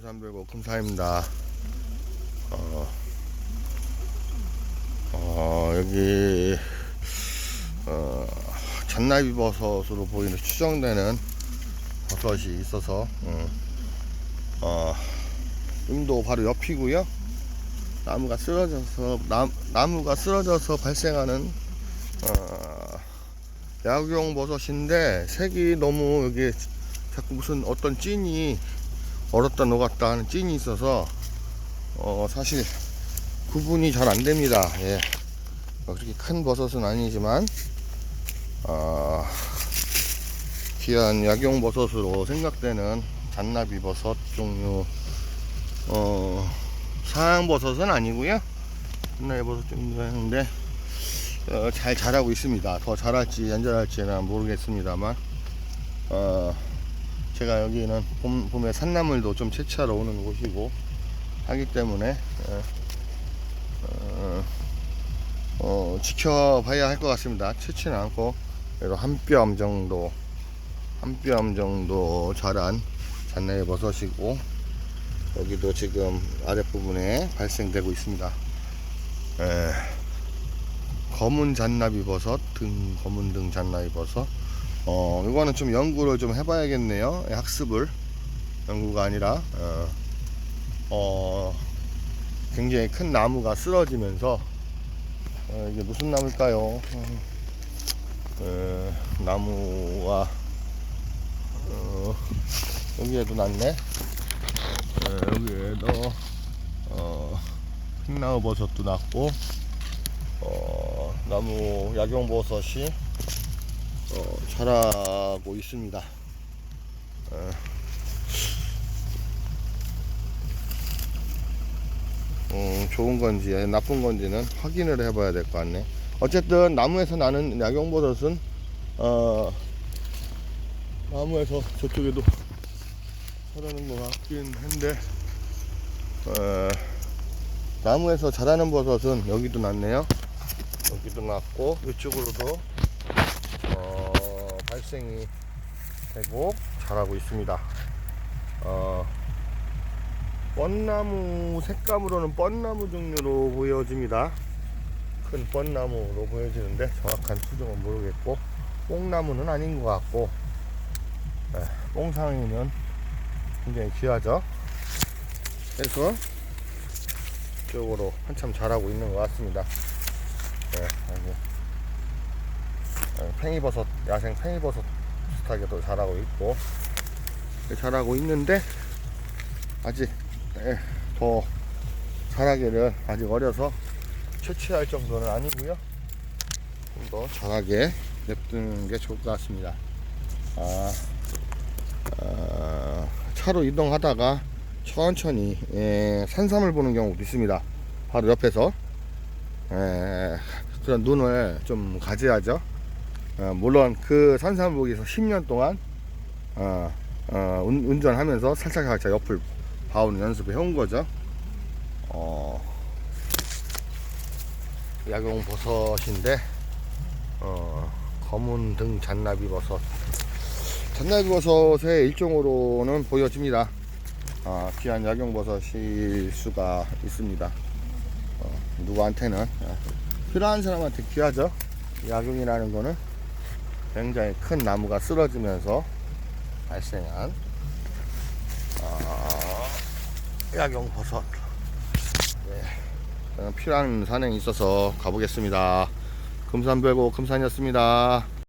금산별고 금사입니다. 어, 어, 여기, 어, 잔나비 버섯으로 보이는 추정되는 버섯이 있어서, 음, 어, 임도 바로 옆이고요. 나무가 쓰러져서, 나, 나무가 쓰러져서 발생하는, 어, 약용 버섯인데, 색이 너무 여기 자꾸 무슨 어떤 찐이 얼었다 녹았다 하는 찐이 있어서 어 사실 구분이 잘 안 됩니다. 예. 뭐 그렇게 큰 버섯은 아니지만 어 귀한 약용 버섯으로 생각되는 잔나비 버섯 종류 어 상황 버섯은 아니고요. 잔나비 버섯 종류인데 어, 잘 자라고 있습니다. 더 자랄지 안 자랄지는 모르겠습니다만 어 제가 여기는 봄, 봄에 산나물도 좀 채취하러 오는 곳이고 하기 때문에 어, 어, 어, 지켜봐야 할 것 같습니다. 채취는 않고 그래도 한 뼘 정도 한 뼘 정도 자란 잔나비 버섯이고 여기도 지금 아랫부분에 발생되고 있습니다. 에, 검은 잔나비 버섯 등 검은 등 잔나비 버섯 어, 이거는 좀 연구를 좀 해봐야겠네요. 예, 학습을. 연구가 아니라, 어, 어, 굉장히 큰 나무가 쓰러지면서, 어, 이게 무슨 나무일까요? 어, 어, 나무가, 어, 여기에도 났네. 어, 여기에도, 어, 흰나무 버섯도 났고, 어, 나무 약용버섯이 어, 자라고 있습니다. 어, 음, 좋은 건지 나쁜 건지는 확인을 해봐야 될 것 같네. 어쨌든 나무에서 나는 약용버섯은 어, 나무에서 저쪽에도 자라는 것 같긴 한데 어, 나무에서 자라는 버섯은 여기도 났네요. 여기도 났고 이쪽으로도 어, 발생이 되고 자라고 있습니다. 어, 뻔나무 색감으로는 뻔나무 종류로 보여집니다. 큰 뻔나무로 보여지는데 정확한 수정은 모르겠고 뽕나무는 아닌 것 같고 네, 뽕상이는 굉장히 귀하죠. 그래서 이쪽으로 한참 자라고 있는 것 같습니다. 네, 아이고. 어, 팽이버섯, 야생 팽이버섯 비슷하게도 자라고 있고 자라고 있는데 아직 예, 더 자라기를 아직 어려서 채취할 정도는 아니고요. 좀 더 자라게 냅두는 게 좋을 것 같습니다. 아, 아, 차로 이동하다가 천천히 예, 산삼을 보는 경우도 있습니다. 바로 옆에서 예, 그런 눈을 좀 가져야죠 어, 물론 그 산삼복에서 10년 동안 어, 어, 운, 운전하면서 살짝살짝 옆을 봐오는 연습을 해온 거죠. 어, 약용 버섯인데 어, 검은 등 잔나비 버섯. 잔나비 버섯의 일종으로는 보여집니다. 아, 귀한 약용 버섯일 수가 있습니다. 어, 누구한테는 어, 필요한 사람한테 귀하죠. 약용이라는 거는 굉장히 큰 나무가 쓰러지면서 발생한 어, 약용 버섯. 네, 저는 필요한 산행이 있어서 가보겠습니다. 금산별고 금산이었습니다.